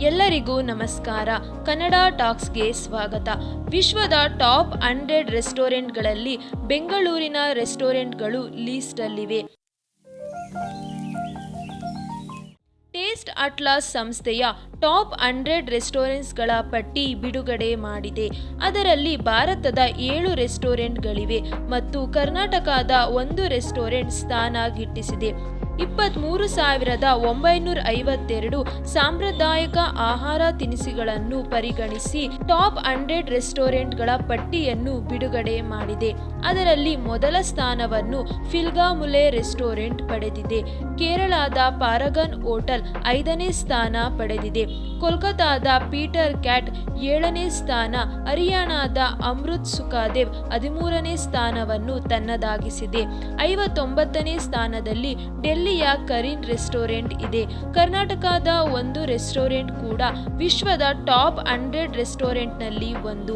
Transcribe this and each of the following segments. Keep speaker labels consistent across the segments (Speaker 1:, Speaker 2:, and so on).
Speaker 1: ಎಲ್ಲರಿಗೂ ನಮಸ್ಕಾರ. ಕನ್ನಡ ಟಾಕ್ಸ್ಗೆ ಸ್ವಾಗತ. ವಿಶ್ವದ ಟಾಪ್ ಹಂಡ್ರೆಡ್ ರೆಸ್ಟೋರೆಂಟ್ಗಳಲ್ಲಿ ಬೆಂಗಳೂರಿನ ರೆಸ್ಟೋರೆಂಟ್ಗಳು ಲೀಸ್ಟಲ್ಲಿವೆ. ಟೇಸ್ಟ್ ಅಟ್ಲಾಸ್ ಸಂಸ್ಥೆಯ ಟಾಪ್ ಹಂಡ್ರೆಡ್ ರೆಸ್ಟೋರೆಂಟ್ಸ್ಗಳ ಪಟ್ಟಿ ಬಿಡುಗಡೆ ಮಾಡಿದೆ. ಅದರಲ್ಲಿ ಭಾರತದ ಏಳು ರೆಸ್ಟೋರೆಂಟ್ಗಳಿವೆ ಮತ್ತು ಕರ್ನಾಟಕದ ಒಂದು ರೆಸ್ಟೋರೆಂಟ್ ಸ್ಥಾನ ಗಿಟ್ಟಿಸಿದೆ. ಇಪ್ಪತ್ತ್ಮೂರು ಸಾವಿರದ ಒಂಬೈನೂರ ಐವತ್ತೆರಡು ಸಾಂಪ್ರದಾಯಿಕ ಆಹಾರ ತಿನಿಸುಗಳನ್ನು ಪರಿಗಣಿಸಿ ಟಾಪ್ ಹಂಡ್ರೆಡ್ ರೆಸ್ಟೋರೆಂಟ್ಗಳ ಪಟ್ಟಿಯನ್ನು ಬಿಡುಗಡೆ ಮಾಡಿದೆ. ಅದರಲ್ಲಿ ಮೊದಲ ಸ್ಥಾನವನ್ನು ಫಿಲ್ಗಾಮುಲೆ ರೆಸ್ಟೋರೆಂಟ್ ಪಡೆದಿದೆ. ಕೇರಳದ ಪಾರಗನ್ ಹೋಟೆಲ್ ಐದನೇ ಸ್ಥಾನ ಪಡೆದಿದೆ. ಕೋಲ್ಕತ್ತಾದ ಪೀಟರ್ ಕ್ಯಾಟ್ ಏಳನೇ ಸ್ಥಾನ, ಹರಿಯಾಣದ ಅಮೃತ್ ಸುಖಾದೇವ್ ಹದಿಮೂರನೇ ಸ್ಥಾನವನ್ನು ತನ್ನದಾಗಿಸಿದೆ. ಐವತ್ತೊಂಬತ್ತನೇ ಸ್ಥಾನದಲ್ಲಿ ಡೆಲ್ಲಿಯ ಕರೀನ್ ರೆಸ್ಟೋರೆಂಟ್ ಇದೆ. ಕರ್ನಾಟಕದ ಒಂದು ರೆಸ್ಟೋರೆಂಟ್ ಕೂಡ ವಿಶ್ವದ ಟಾಪ್ ಹಂಡ್ರೆಡ್ ರೆಸ್ಟೋರೆಂಟ್ನಲ್ಲಿ ಒಂದು.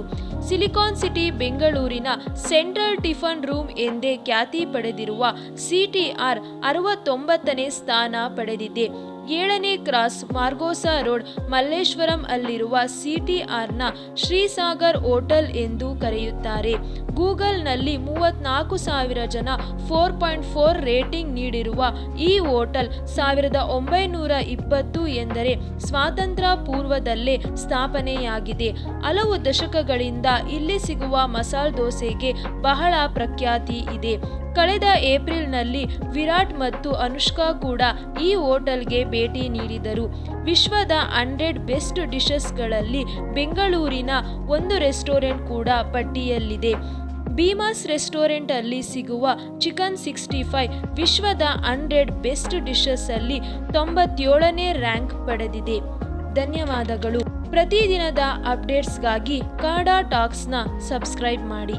Speaker 1: ಸಿಲಿಕಾನ್ ಸಿಟಿ, ಬೆಂಗಳೂರಿನ ಸೆಂಟ್ರಲ್ ಟಿಫನ್ ರೂಮ್ ಎಂದೇ ಖ್ಯಾತಿ ಪಡೆದಿರುವ ಸಿಟಿಆರ್ ಅರವತ್ತೊಂಬತ್ತನೇ ಸ್ಥಾನ ಪಡೆದಿದೆ. ಏಳನೇ ಕ್ರಾಸ್ ಮಾರ್ಗೋಸಾ ರೋಡ್ ಮಲ್ಲೇಶ್ವರಂ ಅಲ್ಲಿರುವ ಸಿಟಿಆರ್ನ ಶ್ರೀಸಾಗರ್ ಹೋಟೆಲ್ ಎಂದು ಕರೆಯುತ್ತಾರೆ. ಗೂಗಲ್ನಲ್ಲಿ ಮೂವತ್ನಾಲ್ಕು ಸಾವಿರ ಜನ ಫೋರ್ ಪಾಯಿಂಟ್ ಫೋರ್ ರೇಟಿಂಗ್ ನೀಡಿರುವ ಈ ಹೋಟೆಲ್ ಸಾವಿರದ ಒಂಬೈನೂರ ಇಪ್ಪತ್ತು ಎಂದರೆ ಸ್ವಾತಂತ್ರ್ಯ ಪೂರ್ವದಲ್ಲೇ ಸ್ಥಾಪನೆಯಾಗಿದೆ. ಹಲವು ದಶಕಗಳಿಂದ ಇಲ್ಲಿ ಸಿಗುವ ಮಸಾಲೆ ದೋಸೆಗೆ ಬಹಳ ಪ್ರಖ್ಯಾತಿ ಇದೆ. ಕಳೆದ ಏಪ್ರಿಲ್ನಲ್ಲಿ ವಿರಾಟ್ ಮತ್ತು ಅನುಷ್ಕಾ ಕೂಡ ಈ ಹೋಟೆಲ್ಗೆ ಭೇಟಿ ನೀಡಿದರು. ವಿಶ್ವದ ಹಂಡ್ರೆಡ್ ಬೆಸ್ಟ್ ಡಿಶಸ್ಗಳಲ್ಲಿ ಬೆಂಗಳೂರಿನ ಒಂದು ರೆಸ್ಟೋರೆಂಟ್ ಕೂಡ ಪಟ್ಟಿಯಲ್ಲಿದೆ. ಭೀಮಾಸ್ ರೆಸ್ಟೋರೆಂಟಲ್ಲಿ ಸಿಗುವ ಚಿಕನ್ ಸಿಕ್ಸ್ಟಿ ಫೈವ್ ವಿಶ್ವದ ಹಂಡ್ರೆಡ್ ಬೆಸ್ಟ್ ಡಿಶಸ್ಸಲ್ಲಿ ತೊಂಬತ್ತೇಳನೇ ರ್ಯಾಂಕ್ ಪಡೆದಿದೆ. ಧನ್ಯವಾದಗಳು. ಪ್ರತಿದಿನದ ಅಪ್ಡೇಟ್ಸ್ಗಾಗಿ ಕಾಡಾ ಟಾಕ್ಸ್ನ ಸಬ್ಸ್ಕ್ರೈಬ್ ಮಾಡಿ.